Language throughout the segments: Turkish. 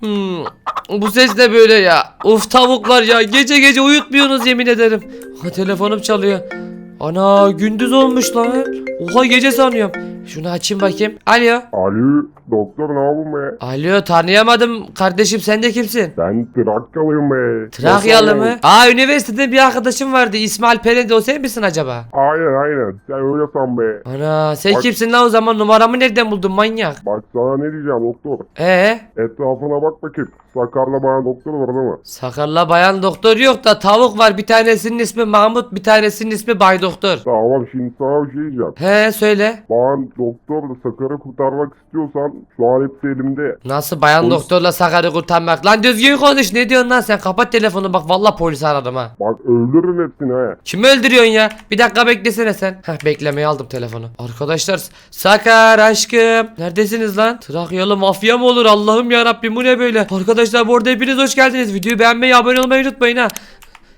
Hmm, Bu ses de böyle ya. Uf tavuklar ya. Gece gece uyutmuyorsunuz yemin ederim. Ha telefonum çalıyor. Ana gündüz olmuş lan. Oha gece sanıyorum. Şunu açayım bakayım. Alo. Alo doktor ne yapıyorsun be? Alo tanıyamadım. Kardeşim sen de kimsin? Ben Trakyalıyım be. Trakyalı mı? Aa üniversitede bir arkadaşım vardı. İsmail Perendi o sen misin acaba? Aynen aynen sen öyle san be. Ana sen Bak- kimsin lan o zaman numaramı nereden buldun manyak? Bak sana ne diyeceğim doktor. Ee? Etrafına bak bakayım. Sakarla bana doktor var değil mi? Sakarla bayan doktor yok da tavuk var. Bir tanesinin ismi Mahmut, bir tanesinin ismi Bay Doktor. Tamam şimdi sana bir şey diyeceğim. He söyle. Bana doktor Sakar'ı kurtarmak istiyorsan şu an hepsi elimde. Nasıl bayan Polis- doktorla Sakar'ı kurtarmak? Lan düzgün konuş ne diyorsun lan sen? Kapat telefonu bak vallahi polis aradım ha. Bak öldürürüm hepsini he. Kimi öldürüyorsun ya? Bir dakika beklesene sen. Heh beklemeye aldım telefonu. Arkadaşlar Sakar aşkım. Neredesiniz lan? Trakyalı mafya mı olur? Allah'ım ya Rabbim bu ne böyle? Arkadaşlar bu arada hepiniz hoş geldiniz. Videoyu beğenmeyi abone olmayı unutmayın ha.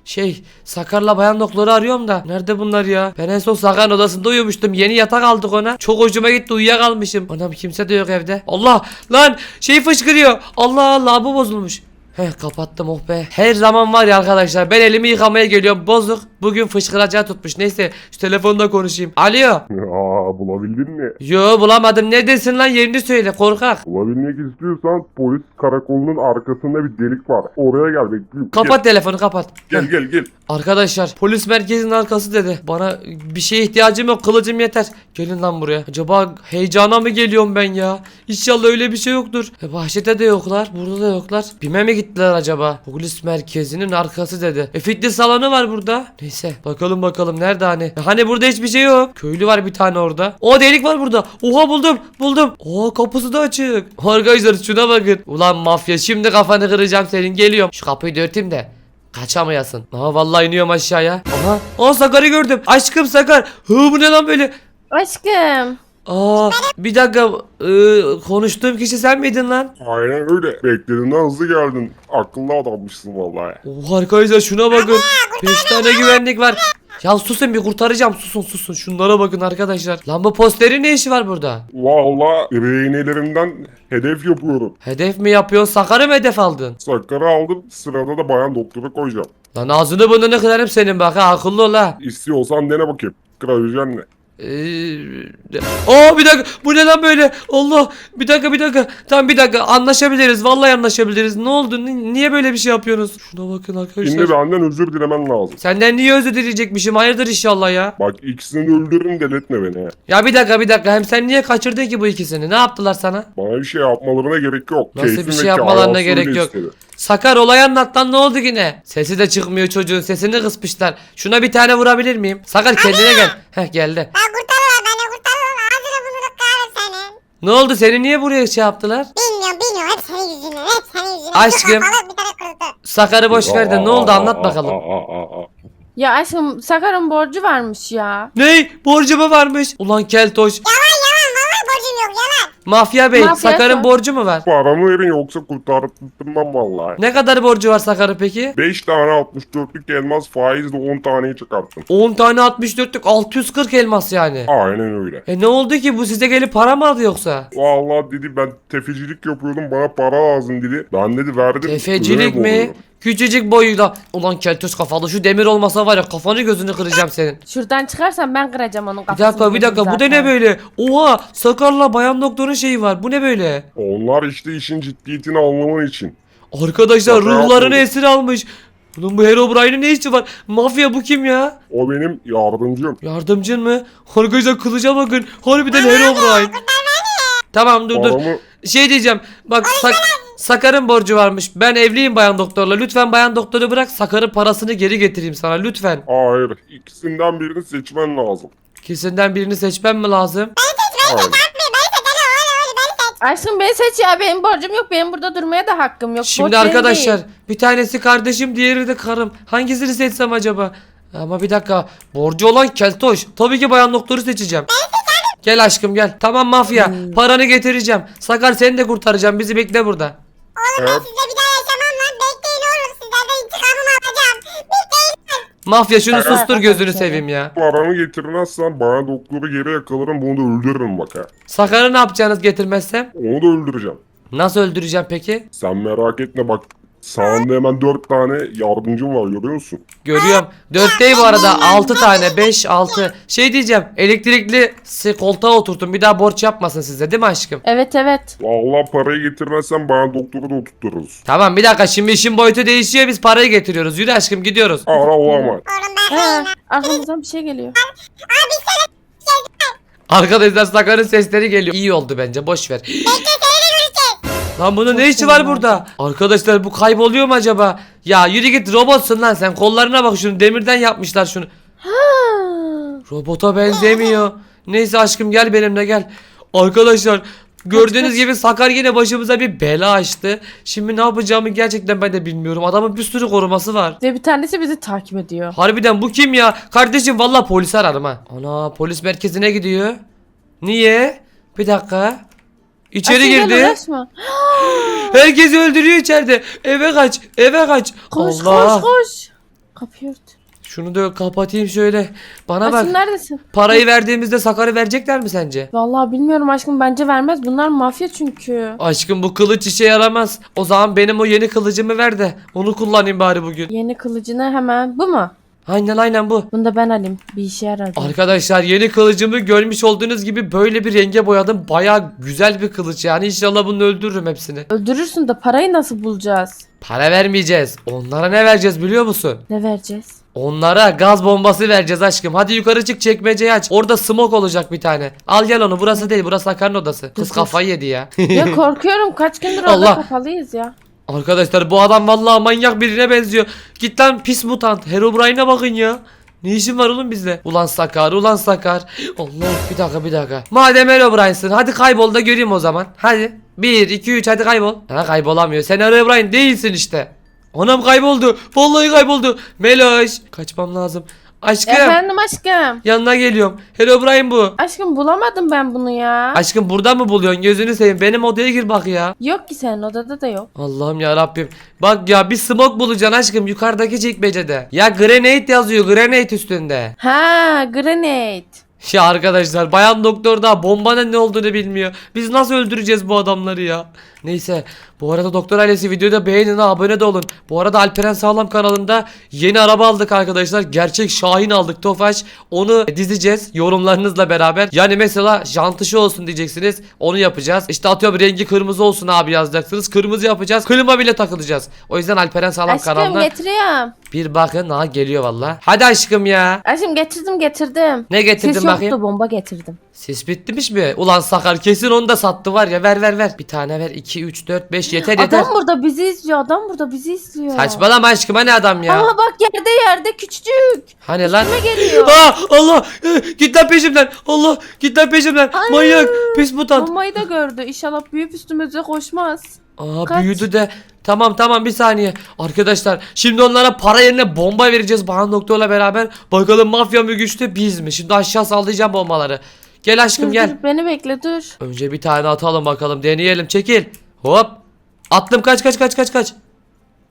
Şey Sakar'la bayan doktoru arıyorum da. Nerede bunlar ya? Ben en son Sakar'ın odasında uyumuştum. Yeni yatak aldık ona. Çok hoşuma gitti uyuyakalmışım. Anam kimse de yok evde. Allah! Lan! Şey fışkırıyor. Allah Allah bu bozulmuş. Heh kapattım oh be. Her zaman var ya arkadaşlar ben elimi yıkamaya geliyorum. Bozuk. Bugün fışkıracağı tutmuş. Neyse şu telefonda konuşayım. Alo. Aa bulabildin mi? Yo bulamadım. Neredesin lan yerini söyle korkak. Bulabilmek istiyorsan polis karakolunun arkasında bir delik var. Oraya gel bekliyorum. Kapat telefonu kapat. Gel gel gel. Arkadaşlar polis merkezinin arkası dedi. Bana bir şeye ihtiyacım yok kılıcım yeter. Gelin lan buraya. Acaba heyecana mı geliyorum ben ya? İnşallah öyle bir şey yoktur. E, bahçede de yoklar. Burada da yoklar. Bime mi gittiler acaba? Polis merkezinin arkası dedi. E fitness salonu var burada. Neyse bakalım bakalım nerede hani? E, hani burada hiçbir şey yok. Köylü var bir tane orada. O delik var burada. Oha buldum buldum. Oo kapısı da açık. Arkadaşlar şuna bakın. Ulan mafya şimdi kafanı kıracağım senin. Geliyorum. Şu kapıyı da örteyim de. Kaçamayasın. Aa vallahi iniyorum aşağıya. Aha. Aa Sakar'ı gördüm. Aşkım Sakar. Hı bu ne lan böyle? Aşkım. Aa bir dakika. Ee, konuştuğum kişi sen miydin lan? Aynen öyle. Beklediğinden hızlı geldin. Akıllı adammışsın vallahi. Oh arkadaşlar şuna bakın. 5 tane güvenlik var. Ya susun bir kurtaracağım susun susun şunlara bakın arkadaşlar. Lan bu posterin ne işi var burada? Vallahi rehinelerimden hedef yapıyorum. Hedef mi yapıyorsun Sakar'ı mı hedef aldın? Sakarı aldım sırada da bayan doktora koyacağım. Lan ağzını burnunu kırarım senin bak ha akıllı ol ha. İstiyorsan dene bakayım. Kırabilecek mi? Ee, Aa bir dakika. Bu ne lan böyle? Allah. Bir dakika bir dakika. Tamam bir dakika. Anlaşabiliriz. Vallahi anlaşabiliriz. Ne oldu? Ni- niye böyle bir şey yapıyorsunuz? Şuna bakın arkadaşlar. Şimdi benden özür dilemen lazım. senden niye özür dileyecekmişim? Hayırdır inşallah ya? Bak ikisini de öldürürüm deletme beni. he. ya bir dakika bir dakika. Hem sen niye kaçırdın ki bu ikisini? Ne yaptılar sana? Bana bir şey yapmalarına gerek yok. Nasıl bir şey yapmalarına gerek yok? istedi. Sakar olay anlat lan ne oldu yine sesi de çıkmıyor çocuğun sesini kısmışlar şuna bir tane vurabilir miyim Sakar kendine gel heh geldi Ben kurtarırım beni kurtarırım. Ağzını burnunu kırarım senin. ne oldu seni niye buraya şey yaptılar Bilmiyorum bilmiyorum. Hep senin yüzünden. Hep senin yüzünden. Aşkım. Bir kafalı, bir tane kırıldı. Sakar'ı boş ver de ne oldu anlat bakalım. Ya aşkım Sakar'ın borcu varmış ya. Ney? Borcu mu varmış? Ulan keltoş. Yalan yalan. Vallahi borcum yok yalan. Mafya bey Mafya Sakar'ın sor. borcu mu var? Paramı verin yoksa kurtartmam vallahi. Ne kadar borcu var Sakar'ın peki? 5 tane 64'lük elmas faizle 10 taneyi çıkarttım. 10 tane 64'lük 640 elmas yani. Aynen öyle. E ne oldu ki bu size gelip para mı aldı yoksa? Vallahi dedi ben tefecilik yapıyordum bana para lazım dedi. Ben dedi verdim. Tefecilik Öyle mi? oluyor. Küçücük boyuyla. Ulan keltoş kafalı şu demir olmasa var ya kafanı gözünü kıracağım senin. Şuradan çıkarsan ben kıracağım onun Bir kafasını. dakika bir dakika bu da ne böyle? Oha Sakar'la bayan doktorun şeyi var bu ne böyle? Onlar işte işin ciddiyetini anlaman için. Arkadaşlar Şaka ruhlarını esir almış. Bunun bu Herobrine'in ne işi var? Mafya bu kim ya? O benim yardımcım. Yardımcın mı? Arkadaşlar kılıca bakın. Harbiden Herobrine. Tamam dur dur. Paramı Şey diyeceğim. Bak Sak- Sakar'ın borcu varmış. Ben evliyim bayan doktorla. Lütfen bayan doktoru bırak. Sakar'ın parasını geri getireyim sana lütfen. hayır ikisinden birini seçmen lazım. İkisinden birini seçmem mi lazım? Aynen. Aşkım beni seç ya benim borcum yok. Benim burada durmaya da hakkım yok. Şimdi Borç benim arkadaşlar değil. bir tanesi kardeşim diğeri de karım. Hangisini seçsem acaba? Ama bir dakika. Borcu olan keltoş. Tabii ki bayan doktoru seçeceğim. Gel aşkım gel. Tamam mafya. Paranı getireceğim. Sakar seni de kurtaracağım. Bizi bekle burada. Evet. Size bir daha yaşamam lan. Bekleyin oğlum. Sizlerden intikamımı alacağım. Bekleyin. Mafya şunu sustur gözünü seveyim ya. Paramı getirmezsen bana doktoru geri yakalarım bunu da öldürürüm bak ha. Sakar'ı ne yapacaksınız getirmezsem? Onu da öldüreceğim. Nasıl öldüreceğim peki? Sen merak etme bak. Sağında hemen dört tane yardımcım var görüyor musun? Görüyorum. Dört değil bu arada. Altı tane. Beş, altı. Şey diyeceğim. Elektrikli si- koltuğa oturtun. Bir daha borç yapmasın size değil mi aşkım? Evet evet. Vallahi parayı getirmezsen bana doktoru da oturturuz. Tamam bir dakika şimdi işin boyutu değişiyor biz parayı getiriyoruz. Yürü aşkım gidiyoruz. Ara ben Ha, arkamızdan bir şey geliyor. Arkadaşlar Sakar'ın sesleri geliyor. İyi oldu bence boş ver. Lan bunun ne işi var burada? Arkadaşlar bu kayboluyor mu acaba? Ya yürü git robotsun lan sen. Kollarına bak şunu demirden yapmışlar şunu. Ha. Robota benzemiyor. Neyse aşkım gel benimle gel. Arkadaşlar gördüğünüz gibi Sakar yine başımıza bir bela açtı. Şimdi ne yapacağımı gerçekten ben de bilmiyorum. Adamın bir sürü koruması var. Ve bir tanesi bizi takip ediyor. Harbiden bu kim ya? Kardeşim valla polis ararım ha. Ana polis merkezine gidiyor. Niye? Bir dakika. İçeri girdi. uğraşma. Herkesi öldürüyor içeride. Eve kaç. Eve kaç. Koş koş koş. Kapıyı ört. Şunu da kapatayım şöyle. Bana bak. Aşkım neredesin? Parayı verdiğimizde Sakar'ı verecekler mi sence? Vallahi bilmiyorum aşkım bence vermez. Bunlar mafya çünkü. Aşkım bu kılıç işe yaramaz. O zaman benim o yeni kılıcımı ver de onu kullanayım bari bugün. Yeni kılıcını hemen bu mu? Aynen aynen bu. Bunu da ben alayım. Bir işe yarar. Arkadaşlar yeni kılıcımı görmüş olduğunuz gibi böyle bir renge boyadım. Baya güzel bir kılıç yani inşallah bunu öldürürüm hepsini. Öldürürsün de parayı nasıl bulacağız? Para vermeyeceğiz. Onlara ne vereceğiz biliyor musun? Ne vereceğiz? Onlara gaz bombası vereceğiz aşkım. Hadi yukarı çık çekmeceyi aç. Orada smoke olacak bir tane. Al gel onu. Burası değil. Burası Sakar'ın odası. Kız kafayı yedi ya. ya korkuyorum kaç gündür orada Allah. kapalıyız ya. Arkadaşlar bu adam vallahi manyak birine benziyor. Git lan pis mutant. Herobrine'e bakın ya. Ne işin var oğlum bizde? Ulan Sakar, ulan Sakar. Allah bir dakika bir dakika. Madem Herobrine'sın hadi kaybol da göreyim o zaman. Hadi. 1, 2, 3 hadi kaybol. Ha kaybolamıyor. Sen Herobrine değilsin işte. Anam kayboldu. Vallahi kayboldu. Meloş. Kaçmam lazım. Aşkım. Efendim aşkım. Yanına geliyorum. Herobrine bu. Aşkım bulamadım ben bunu ya. Aşkım burada mı buluyorsun? Gözünü seveyim. Benim odaya gir bak ya. Yok ki senin odada da yok. Allah'ım ya Rabbim. Bak ya bir smoke bulacaksın aşkım yukarıdaki çekmecede. Ya grenade yazıyor grenade üstünde. Ha grenade. Ya arkadaşlar bayan doktor da bombanın ne olduğunu bilmiyor. Biz nasıl öldüreceğiz bu adamları ya? Neyse bu arada doktor ailesi videoyu da beğenin abone de olun. Bu arada Alperen Sağlam kanalında yeni araba aldık arkadaşlar. Gerçek Şahin aldık Tofaş. Onu dizeceğiz yorumlarınızla beraber. Yani mesela jantışı olsun diyeceksiniz. Onu yapacağız. İşte atıyorum rengi kırmızı olsun abi yazacaksınız. Kırmızı yapacağız. Klima bile takılacağız. O yüzden Alperen Sağlam Aşkım kanalına getiriyorum. bir bakın. Ha geliyor valla. Hadi aşkım ya. Aşkım getirdim getirdim. Ne getirdin Ses bakayım? yoktu bomba getirdim. Ses bitmiş mi? Ulan Sakar kesin onu da sattı var ya. Ver ver ver. Bir tane ver. 2 3 4 5 yeter yeter. Adam burada bizi izliyor. Adam burada bizi izliyor. Saçmalama aşkım hani adam ya. Ama bak yerde yerde küçücük. Hani lan. Kime geliyor? Aa, Allah Eh, git lan peşimden. Allah git lan peşimden. Ay. Manyak pis mutant. Bombayı da gördü. İnşallah büyüyüp üstümüze koşmaz. Aa Kaç. büyüdü de. Tamam tamam bir saniye. Arkadaşlar şimdi onlara para yerine bomba vereceğiz Bahan Doktor'la beraber. Bakalım mafya mı güçlü biz mi? Şimdi aşağı sallayacağım bombaları. Gel aşkım Dur, gel. dur, beni bekle dur. Önce bir tane atalım bakalım. Deneyelim. Çekil. Hop. Attım kaç kaç kaç kaç kaç.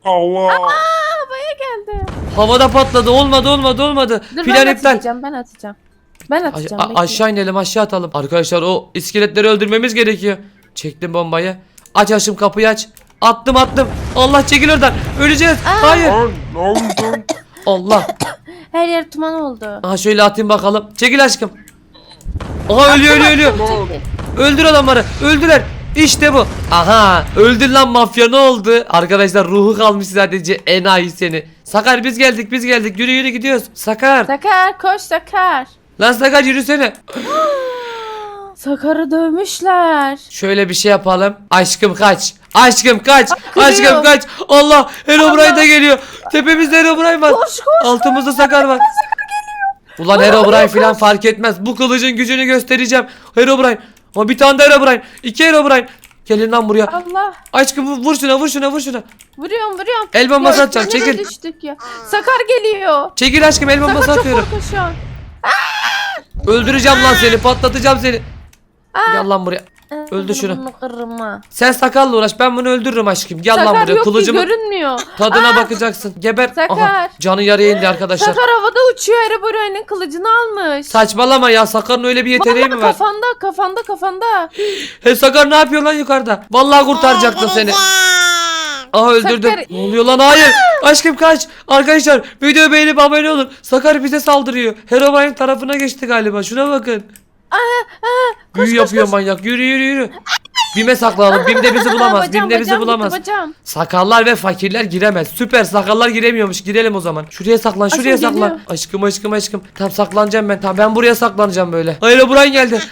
Allah. Havaya geldi. Havada patladı. Olmadı olmadı olmadı. Dur Plan ben iptal. atacağım ben atacağım. Ben atacağım. a- bekle. aşağı inelim aşağı atalım. Arkadaşlar o iskeletleri öldürmemiz gerekiyor. Çektim bombayı. Aç aşım kapıyı aç. Attım attım. Allah çekil oradan. Öleceğiz. Hayır. Lan ne oldu? Allah. Her yer tuman oldu. Aha şöyle atayım bakalım. Çekil aşkım. Aha ölüyor ölüyor ölüyor. Öldür adamları. Öldüler. İşte bu. Aha öldür lan mafya ne oldu? Arkadaşlar ruhu kalmış sadece enayi seni. Sakar biz geldik biz geldik. Yürü yürü gidiyoruz. Sakar. Sakar koş Sakar. Lan Sakar yürüsene. Sakar'ı dövmüşler. Şöyle bir şey yapalım. Aşkım kaç. Aşkım kaç. kırıyor. Aşkım kaç. Allah Herobrine de geliyor. Tepemizde Herobrine var. Koş koş. Altımızda Sakar var. Ulan Herobrine falan fark etmez. Bu kılıcın gücünü göstereceğim. Herobrine. Ama bir tane de Herobrine. İki Herobrine. Gelin lan buraya. Allah. Aşkım vur- vur şuna vur şuna vur şuna. Vuruyorum vuruyorum. El bombası Ya, atacağım, üstüne çekil. düştük ya. Sakar geliyor. Çekil aşkım el bombası Sakar çok atıyorum. korkunç şu an. Öldüreceğim lan seni patlatacağım seni. Gel lan buraya. Öldür şunu. Bunu kırma. Sen sakalla uğraş ben bunu öldürürüm aşkım. Gel lan Sakar buraya yok kılıcımı ki görünmüyor. tadına bakacaksın. Geber. Sakar. Aha, canı yarıya indi arkadaşlar. Sakar havada uçuyor Ereboray'ın kılıcını almış. Saçmalama ya Sakar'ın öyle bir yeteneği mi var? Kafanda kafanda kafanda. He Sakar ne yapıyor lan yukarıda? Vallahi kurtaracaktım seni. Aha öldürdüm. Sakar- Ne oluyor lan? Hayır. Aşkım kaç. Arkadaşlar videoyu beğenip abone olun. Sakar bize saldırıyor. Herobrine tarafına geçti galiba. Şuna bakın. Büyü yapıyor manyak. Yürü yürü yürü. Bime saklanalım. Bim de bizi bulamaz. Bacağım, Bim de bizi bacağım bulamaz. gitti, bacağım. Sakallar ve fakirler giremez. Süper sakallar giremiyormuş. Girelim o zaman. Şuraya saklan, şuraya Aşkım saklan. geliyor. Aşkım aşkım aşkım. Tam saklanacağım ben. Tamam ben buraya saklanacağım böyle. Hayır Brian geldi.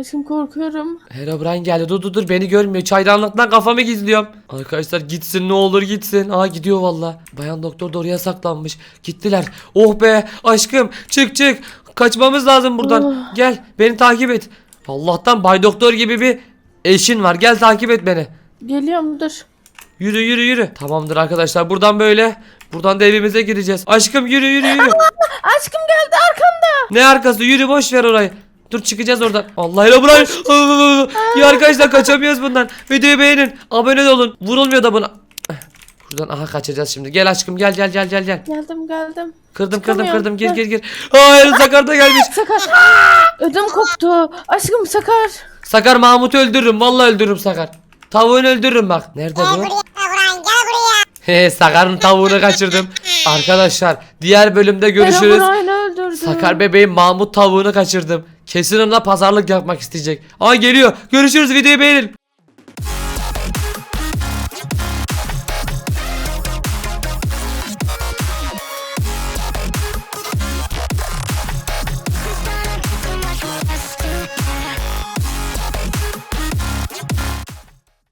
Aşkım korkuyorum. Herobrine geldi. Dur dur dur beni görmüyor. Çaydanlıktan kafamı gizliyorum. Arkadaşlar gitsin ne olur gitsin. Aa gidiyor valla. Bayan doktor da oraya saklanmış. Gittiler. Oh be aşkım çık çık. Kaçmamız lazım buradan. Oh. Gel beni takip et. Allah'tan Bay Doktor gibi bir eşin var. Gel takip et beni. Geliyorum dur. Yürü yürü yürü. Tamamdır arkadaşlar buradan böyle. Buradan da evimize gireceğiz. Aşkım yürü yürü yürü. Aşkım geldi arkamda. Ne arkası yürü boş ver orayı. Dur çıkacağız oradan. Allah ile burayı. ya arkadaşlar kaçamıyoruz bundan. Videoyu beğenin. Abone olun. Vurulmuyor da buna. Buradan aha kaçacağız şimdi. Gel aşkım gel gel gel gel gel. Geldim geldim. Kırdım kırdım Çıkamıyorum. kırdım. Gir gir gir. Hayır Sakar da gelmiş. Sakar. Ödüm koptu. Aşkım Sakar. Sakar Mahmut'u öldürürüm. Vallahi öldürürüm Sakar. Tavuğunu öldürürüm bak. Nerede Gel bu? buraya Brian gel buraya. He Sakar'ın tavuğunu kaçırdım. Arkadaşlar diğer bölümde görüşürüz. Sakar bebeğim Mahmut tavuğunu kaçırdım. Kesin onunla pazarlık yapmak isteyecek. Aa geliyor. Görüşürüz videoyu beğenin.